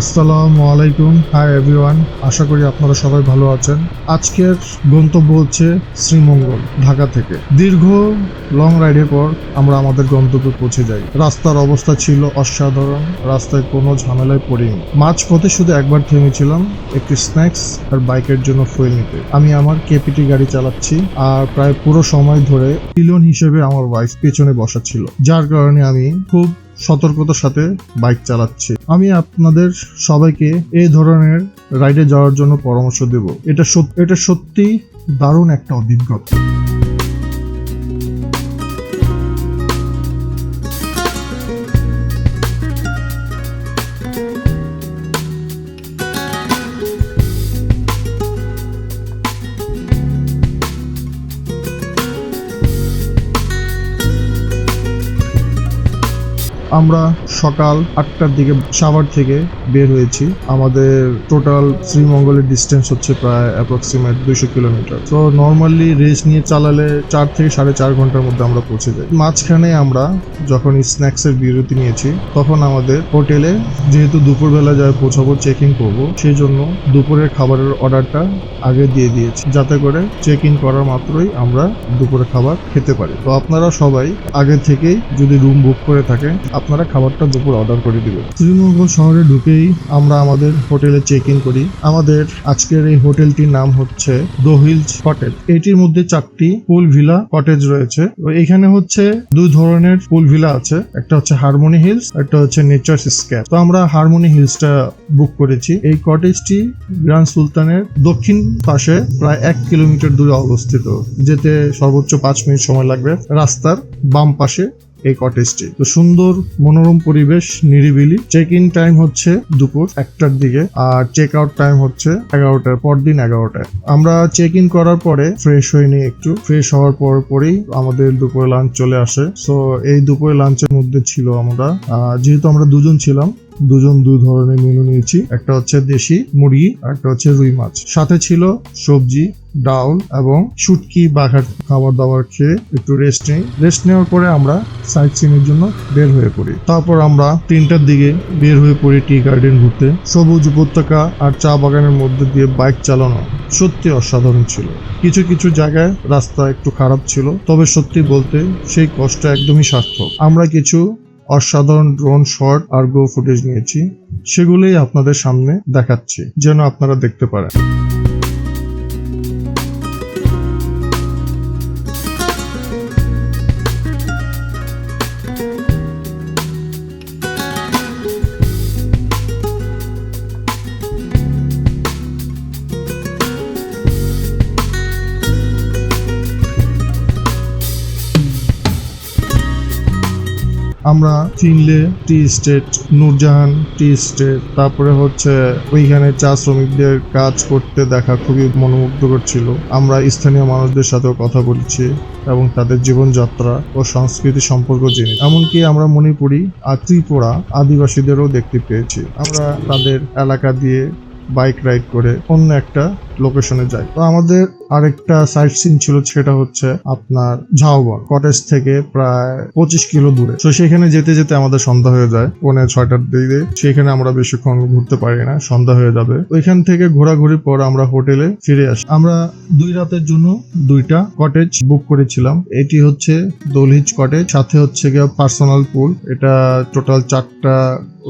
আসসালামু আলাইকুম। Hi everyone আশা করি আপনারা সবাই ভালো আছেন। আজকের গন্তব্য হচ্ছে শ্রীমঙ্গল, ঢাকা থেকে। দীর্ঘ লং রাইডের পর আমরা আমাদের গন্তব্যে পৌঁছে যাই। রাস্তার অবস্থা ছিল অসাধারণ। রাস্তায় কোনো ঝামেলায় পড়িনি। মাঝপথে শুধু একবার থেমেছিলাম, একটি স্ন্যাক্স আর বাইকের জন্য ফুয়েল নিতে। আমি আমার কেপিটি গাড়ি চালাচ্ছি আর প্রায় পুরো সময় ধরে পিলন হিসেবে আমার ওয়াইফ পেছনে বসা ছিল। যার কারণে আমি খুব সতর্কতার সাথে বাইক চালাচ্ছে। আমি আপনাদের সবাইকে এই ধরনের রাইডে যাওয়ার জন্য পরামর্শ দেব। এটা এটা সত্যি দারুণ একটা অভিজ্ঞতা। আমরা সকাল আটটার দিকে সাভার থেকে বের হয়েছি। আমাদের টোটাল শ্রীমঙ্গলের ডিস্টেন্স হচ্ছে প্রায় অ্যাপ্রক্সিমেট দুইশো কিলোমিটার। তো নর্মালি রেস নিয়ে চালালে চার থেকে সাড়ে চার ঘণ্টার মধ্যে আমরা পৌঁছে যাই। মাঝখানে আমরা যখন স্ন্যাক্সের বিরতি নিয়েছি, তখন আমাদের হোটেলে যেহেতু দুপুরবেলা যায় পৌঁছাবো চেক ইন করব, সেই জন্য দুপুরের খাবারের অর্ডারটা আগে দিয়ে দিয়েছি। যাতে করে চেক ইন করার মাত্রই আমরা দুপুরে খাবার খেতে পারি। তো আপনারা সবাই আগে থেকেই যদি রুম বুক করে থাকেন আপনারা খাবারটা দুপুর অর্ডার করে দিবেন। শ্রীমঙ্গল শহরে ঢুকেই আমরা আমাদের হোটেলে চেক ইন করি। আমাদের আজকের এই হোটেলটির নাম হচ্ছে দো হিলস কটেজ। এটির মধ্যে চারটি পুল ভিলা কটেজ রয়েছে। এখানে হচ্ছে দুই ধরনের পুল ভিলা আছে। একটা হচ্ছে হারমোনি হিলস, একটা হচ্ছে নেচার স্ক্যাপ। তো আমরা হারমোনি হিলসটা বুক করেছি। এই কটেজটি গ্র্যান্ড সুলতানের দক্ষিণ পাশে প্রায় এক কিলোমিটার দূরে অবস্থিত। যেতে সর্বোচ্চ পাঁচ মিনিট সময় লাগবে। রাস্তার বাম পাশে এই কটেজটি। তো সুন্দর, মনোরম পরিবেশ, নিরিবিলি। চেক ইন টাইম হচ্ছে দুপুর একটার দিকে আর চেক আউট টাইম হচ্ছে এগারোটার, পরদিন এগারোটায়। আমরা চেক ইন করার পরে ফ্রেশ হয়ে নিই একটু। ফ্রেশ হওয়ার পর পরেই আমাদের দুপুরে লাঞ্চ চলে আসে। সো এই দুপুরে লাঞ্চের মধ্যে ছিল আমরা। যেহেতু আমরা দুজন ছিলাম, দুজন দু ধরনের মেনু নিয়েছি। একটা হচ্ছে দেশি মুরগি, আর একটা হচ্ছে রুই মাছ। সাথে ছিল সবজি ডাউল এবং শুটকি, বাঘার খাবার দাবার খেয়ে একটু রেস্ট নিই। রেস্ট নেওয়ার পরে আমরা সাইট সিনের জন্য বের হয়ে পড়ি। তারপর আমরা তিনটার দিকে বের হয়ে পড়ি টি গার্ডেন ঘুরতে। সবুজ উপত্যকা আর চা বাগানের মধ্যে দিয়ে বাইক চালানো সত্যি অসাধারণ ছিল। কিছু কিছু জায়গায় রাস্তা একটু খারাপ ছিল, তবে সত্যি বলতে সেই কষ্ট একদমই সার্থক। আমরা কিছু অসাধারণ ড্রোন শট আর গো ফুটেজ নিয়েছি। সেগুলোই আপনাদের সামনে দেখাচ্ছি, যেন আপনারা দেখতে পারেন। আমরা চিনলে tea estate, Nurjahan tea estate, তারপরে হচ্ছে ওইখানে চা শ্রমিকদের কাজ করতে দেখা খুবই মনোমুগ্ধকর ছিল। আমরা স্থানীয় মানুষদের সাথেও কথা বলেছি এবং তাদের জীবনযাত্রা ও সংস্কৃতি সম্পর্ক জেনে। এমনকি আমরা মণিপুরি আর ত্রিপুরা আদিবাসীদেরও দেখতে পেয়েছি। আমরা তাদের এলাকা দিয়ে বাইক রাইড করে অন্য একটা লোকেশনে যাই তো আমাদের আরেকটা সাইট সিন ছিল সেটা হচ্ছে আপনার ঝাউবন। কটেজ থেকে প্রায় পঁচিশ কিলো দূরে। তো সেখানে যেতে যেতে আমাদের সন্ধ্যা হয়ে যায়। পৌনে ছয়টার দিকে। সেখানে আমরা বেশিক্ষণ ঘুরতে পারি না। সন্ধ্যা হয়ে যাবে। ওইখান থেকে ঘোরাঘুরির পর আমরা হোটেলে ফিরে আসি। আমরা দুই রাতের জন্য দুইটা কটেজ বুক করেছিলাম। এটি হচ্ছে দোলহিজ কটেজ সাথে হচ্ছে গিয়ে পার্সোনাল পুল এটা টোটাল চারটা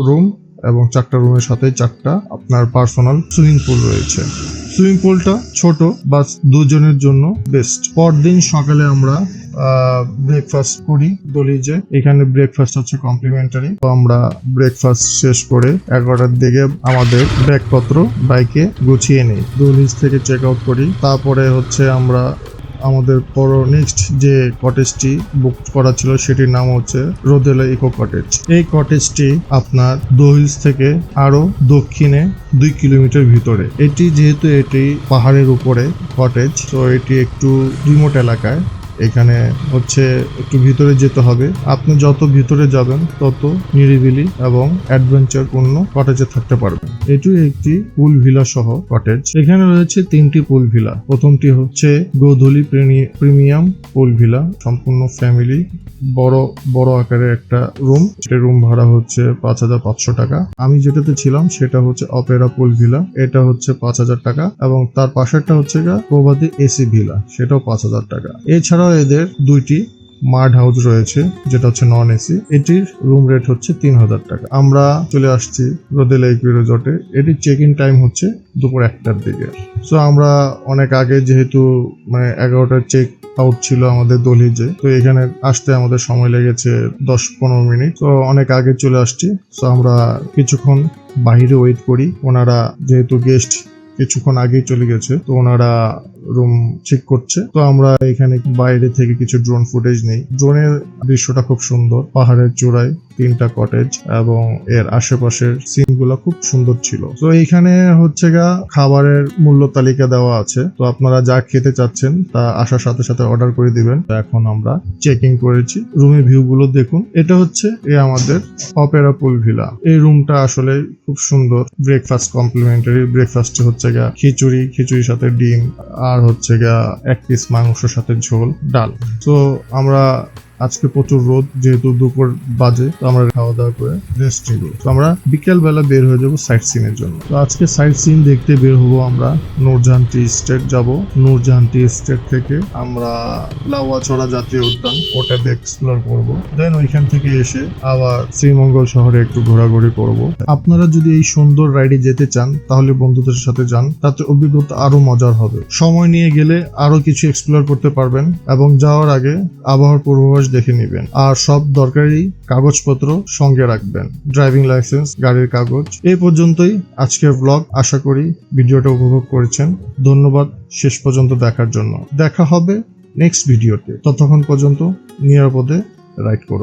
রুম এবং চারটা রুমের সাথে চারটা আপনার পার্সোনাল সুইমিং পুল রয়েছে। সুইমিং পুলটা ছোট বা দুজনের জন্য বেস্ট পরদিন সকালে আমরা ব্রেকফাস্ট করি দলিজে এখানে ব্রেকফাস্ট হচ্ছে কমপ্লিমেন্টারি তো আমরা ব্রেকফাস্ট শেষ করে এগারোটার দিকে আমাদের ব্যাগপত্র বাইকে গুছিয়ে নিই। দলিজ থেকে চেক আউট করি। তারপরে হচ্ছে আমরা আমাদের পর নেক্সট যে কটেজটি বুক করা ছিল সেটির নাম হচ্ছে রোদেলা ইকো কটেজ এই কটেজটি আপনার দহিলস থেকে আরও দক্ষিণে দুই কিলোমিটার ভিতরে। এটি যেহেতু এটি পাহাড়ের উপরে কটেজ তো এটি একটু রিমোট এলাকায়। এখানে হচ্ছে একটু ভিতরে যেতে হবে। আপনি যত ভিতরে যাবেন, তত নিরিবিলি এবং অ্যাডভেঞ্চারপূর্ণ কটেজে থাকতে পারবেন। এটি একটি পুল ভিলা সহ কটেজ এখানে রয়েছে তিনটি পুল ভিলা প্রথমটি হচ্ছে গোধূলি প্রিমিয়াম পুল ভিলা সম্পূর্ণ ফ্যামিলি বড় বড় আকারের একটা রুম সেটা রুম ভাড়া হচ্ছে পাঁচ হাজার পাঁচশো টাকা। আমি যেটাতে ছিলাম, সেটা হচ্ছে অপেরা পুল ভিলা এটা হচ্ছে পাঁচ হাজার টাকা এবং তার পাশেরটা হচ্ছে প্রভাতী এসি ভিলা সেটাও পাঁচ হাজার টাকা। এছাড়াও এদের দুইটি মার্ড হাউস রয়েছে, যেটা হচ্ছে নন এসি। এটির রুম রেট হচ্ছে তিন হাজার টাকা। আমরা চলে আসছি রোদে লেক রিসর্টে এটির চেক ইন টাইম হচ্ছে দুপুর একটার দিকে। সো আমরা অনেক আগে যেহেতু মানে এগারোটার চেক আউট ছিল আমাদের দলিজে তো এখানে আসতে আমাদের সময় লেগেছে দশ পনেরো মিনিট। তো অনেক আগে চলে আসছি। তো আমরা কিছুক্ষণ বাইরে ওয়েট করি। ওনারা যেহেতু গেস্ট কিছুক্ষণ আগেই চলে গেছে, তো ওনারা রুম চেক করছে। তো আমরা এখানে বাইরে থেকে কিছু ড্রোন ফুটেজ নেই। ড্রোনের দৃশ্যটা খুব সুন্দর। পাহাড়ের চূড়ায় তিনটা কটেজ এবং এর আশেপাশের সিন সিনগুলো খুব সুন্দর ছিল। তো এইখানে হচ্ছে গা খাবারের মূল্য তালিকা দেওয়া আছে। তো আপনারা যা খেতে চাচ্ছেন তা আসার সাথে সাথে অর্ডার করে দিবেন। এখন আমরা চেকিং করেছি। রুমের ভিউ গুলো দেখুন। এটা হচ্ছে এ আমাদের অপেরা পুল ভিলা এই রুমটা আসলে খুব সুন্দর। ব্রেকফাস্ট কমপ্লিমেন্টারি ব্রেকফাস্ট হচ্ছে গা খিচুড়ি, খিচুড়ির সাথে ডিম আর হচ্ছে গিয়া এক পিস মাংসর সাথে ঝোল ডাল। তো আমরা আজকে প্রচুর রোদ, যেহেতু দুপুর বাজে, তো আমরা খাওয়া দাওয়া করে রেস্ট নিব। তো আমরা বিকেল বেলা বের হয়ে যাব সাইট সিনের জন্য। তো আজকে সাইট সিন দেখতে বের হব আমরা নূরজাহান টি স্টেট যাব। নূরজাহান টি স্টেট থেকে আমরা লাউয়াছড়া জাতীয় উদ্যান ওটাতে এক্সপ্লোর করব। দেন ওইখান থেকে এসে আবার শ্রীমঙ্গল শহরে একটু ঘোরাঘুরি করব। আপনারা যদি এই সুন্দর রাইডে যেতে চান, তাহলে বন্ধুদের সাথে যান। তাতে অভিজ্ঞতা আরও মজার হবে। সময় নিয়ে গেলে আরও কিছু এক্সপ্লোর করতে পারবেন এবং যাওয়ার আগে আবহাওয়ার পূর্বাভাস দেখে নেবেন। আর সব দরকারি কাগজপত্র সঙ্গে রাখবেন। ড্রাইভিং লাইসেন্স, গাড়ির কাগজ। এই পর্যন্তই আজকের ব্লগ। আশা করি ভিডিওটা উপভোগ করেছেন। ধন্যবাদ শেষ পর্যন্ত দেখার জন্য। দেখা হবে নেক্সট ভিডিওতে ততক্ষণ পর্যন্ত নিরাপদে রাইড করুন।